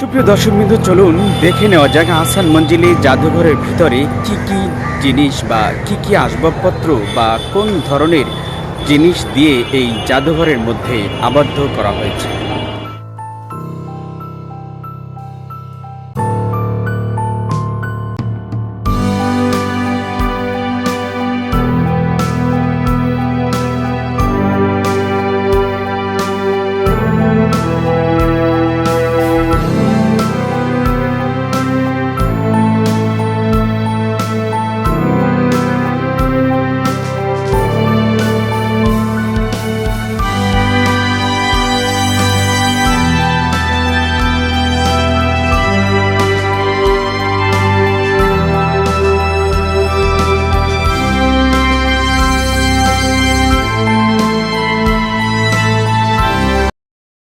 সুপ্রিয় দর্শক বিন্দু, চলুন দেখে নেওয়া যাক আহসান মঞ্জিলি জাদুঘরের ভিতরে কি কি জিনিস বা কি কি আসবাবপত্র বা কোন ধরনের জিনিস দিয়ে এই জাদুঘরের মধ্যে আবদ্ধ করা হয়েছে।